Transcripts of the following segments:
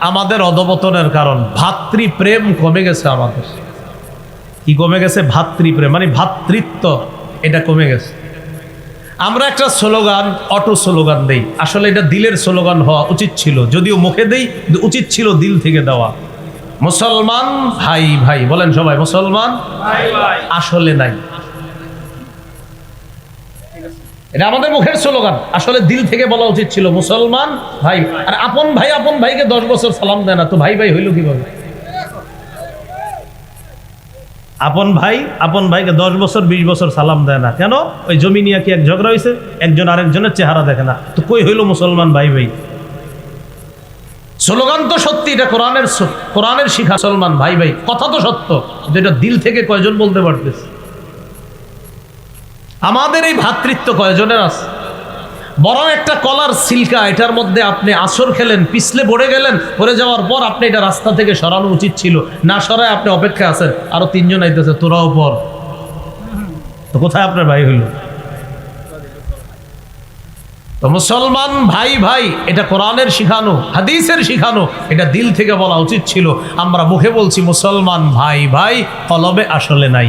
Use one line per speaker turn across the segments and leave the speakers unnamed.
আমাদের অধপতনের কারণ ভাতৃপ্রেম কমে গেছে আমাদের। কি কমে গেছে? ভাতৃপ্রেম মানে ভাতৃত্ব এটা কমে গেছে। আমরা একটা স্লোগান অটো স্লোগান দেই। আসলে এটা দিলের স্লোগান হওয়া উচিত ছিল। যদিও মুখে দেই উচিত ছিল দিল থেকে দেওয়া। মুসলমান ভাই ভাই বলেন সবাই মুসলমান? আসলে নাই। এটা আমাদের মুখের স্লোগান। আসলে দিল থেকে বলা উচিত ছিল, মুসলমান ভাই, আর আপন ভাই, আপন ভাইকে দশ বছর সালাম দেয় না, তো ভাই ভাই হইল কীভাবে? আপন ভাই, আপন ভাইকে দশ বছর, বিশ বছর সালাম দেয় না। কেন? ওই জমি নিয়ে কি এক ঝগড়া হয়েছে একজন আরেকজনের চেহারা দেখে না। তো কই হইল মুসলমান ভাই ভাই? স্লোগান তো সত্যি, এটা কোরআনের কোরআনের শিখা মুসলমান ভাই ভাই। কথা তো সত্য, কিন্তু এটা দিল থেকে কয়জন বলতে পারতেছে? আমাদের এই ভ্রাতৃত্ব কয়জনের আছে? বরং একটা কলার সিল্কা, এটার মধ্যে আপনি আসর খেলেন, পিছলে পড়ে গেলেন, পড়ে যাওয়ার পর আপনি এটা রাস্তা থেকে সরানো উচিত ছিল। না সরায় আপনি অপেক্ষা আছেন, আরও তিনজন আইতেছে, তোরাও পর। তো কোথায় আপনার ভাই হইল? তো মুসলমান ভাই ভাই, এটা কোরআনের শিখানো, হাদিসের শিখানো, এটা দিল থেকে বলা উচিত ছিল। আমরা মুখে বলছি, মুসলমান ভাই ভাই, কলবে আসলে নাই।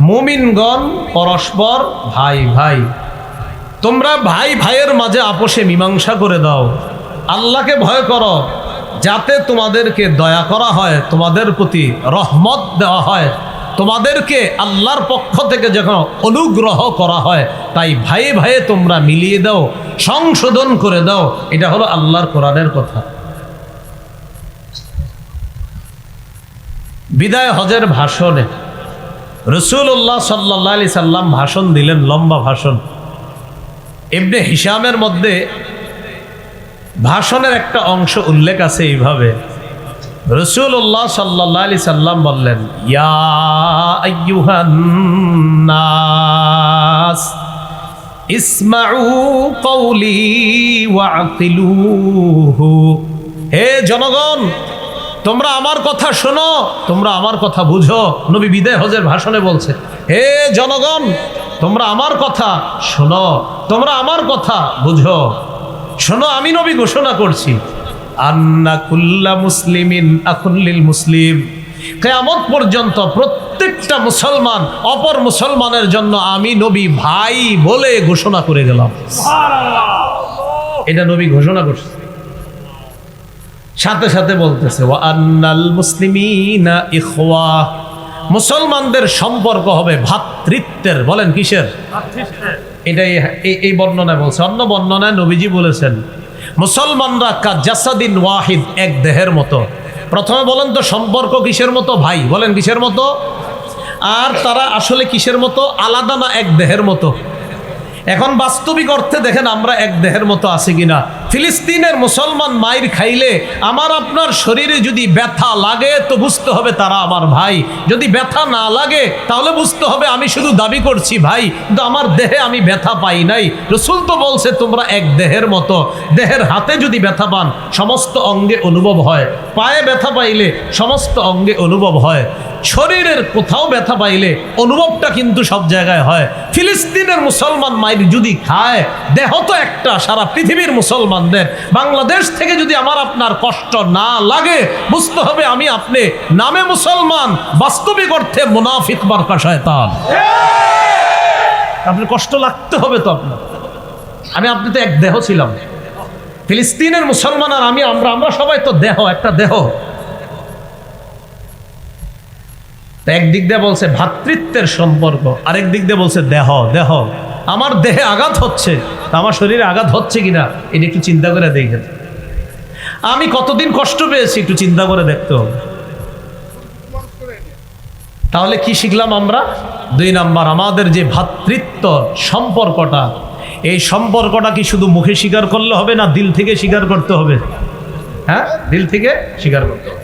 মুমিনগণ পরস্পর ভাই ভাই। তোমরা ভাই, ভাইয়ের মাঝে আপোষে মীমাংসা করে দাও। আল্লাহকে ভয় করো, যাতে তোমাদেরকে দয়া করা হয়, তোমাদের প্রতি রহমত দেওয়া হয়। তোমাদেরকে আল্লাহর পক্ষ থেকে যখন অনুগ্রহ করা হয়, তাই ভাই ভাইয়ে তোমরা মিলিয়ে দাও, সংশোধন করে দাও। এটা হলো আল্লাহর কোরআনের কথা। বিদায় হজের ভাষণে রসুল্লাহ সাল্লাহ আলি সাল্লাম ভাষণ দিলেন, লম্বা ভাষণ। এমনি হিসামের মধ্যে ভাষণের একটা অংশ উল্লেখ আছে এইভাবে। রসুল্লাহ সাল্লাহ আলি সাল্লাম বললেন, ইয়া নাস, ইসমাউ কৌলি হে জনগণ তোমরা আমার কথা শোনো, তোমরা আমার কথা বুঝো। নবী বিদায় হজের ভাষণে বলছে, হে জনগণ, তোমরা আমার কথা শোনো, তোমরা আমার কথা বুঝো। শোনো, আমি নবী ঘোষণা করছি। আন্না কুল্লা মুসলিমিন আকুল্লিল মুসলিম। কেয়ামত পর্যন্ত প্রত্যেকটা মুসলমান অপর মুসলমানের জন্য আমি নবী ভাই বলে ঘোষণা করে গেলাম। এটা নবী ঘোষণা করছে। সাথে সাথে বলতেছে ও আন্নাল মুসলিমিনা ইখওয়া। মুসলমানদের সম্পর্ক হবে ভ্রাতৃত্বের বলেন কিসের? এটাই এই- এই বর্ণনায় বলছে। অন্য বর্ণনায় নবীজি বলেছেন মুসলমানরা কা জাসাদিন ওয়াহিদ এক দেহের মতো। প্রথমে বলেন তো সম্পর্ক কিসের মতো? ভাই। বলেন কিসের মতো? আর তারা আসলে কিসের মতো? আলাদা না এক দেহের মতো? এখন বাস্তবিক অর্থে দেখেন আমরা এক দেহের মতো আছি কিনা। ফিলিস্তিনের মুসলমান মায়ের খাইলে আমার আপনার শরীরে যদি ব্যথা লাগে, তো বুঝতে হবে তারা আমার ভাই। যদি ব্যথা না লাগে, তাহলে বুঝতে হবে আমি শুধু দাবি করছি ভাই, কিন্তু আমার দেহে আমি ব্যথা পাই নাই। রসুল তো বলছে, তোমরা এক দেহের মতো, দেহের হাতে যদি ব্যথা পান, সমস্ত অঙ্গে অনুভব হয়। পায়ে ব্যথা পাইলে সমস্ত অঙ্গে অনুভব হয়। শরীরের কোথাও ব্যথা পাইলে অনুভবটা কিন্তু সব জায়গায় হয়। ফিলিস্তিনের মুসলমান মায়ের যদি খায়, দেহ তো একটা, সারা পৃথিবীর মুসলমানদের। বাংলাদেশ থেকে যদি আমার আপনার কষ্ট না লাগে, বুঝতে হবে আমি আপনি নামে মুসলমান, বাস্তবিক অর্থে মুনাফিক বারকা শয়তান। আপনার কষ্ট লাগতে হবে তো আপনার। আমি, আপনি তো এক দেহ ছিলাম। ফিলিস্তিনের মুসলমান আর আমি, আমরা আমরা সবাই তো দেহ, একটা দেহ। তা একদিক দিয়ে বলছে ভাতৃত্বের সম্পর্ক, আরেক দিক দিয়ে বলছে দেহ দেহ। আমার দেহে আঘাত হচ্ছে আমার শরীরে আঘাত হচ্ছে কিনা, এটা একটু চিন্তা করে দেখেন। আমি কতদিন কষ্ট পেয়েছি একটু চিন্তা করে দেখতে হবে। তাহলে কি শিখলাম আমরা? দুই নাম্বার, আমাদের যে ভাতৃত্ব সম্পর্কটা, এই সম্পর্কটা কি শুধু মুখে স্বীকার করলে হবে না দিল থেকে স্বীকার করতে হবে? হ্যাঁ? দিল থেকে স্বীকার করতে হবে।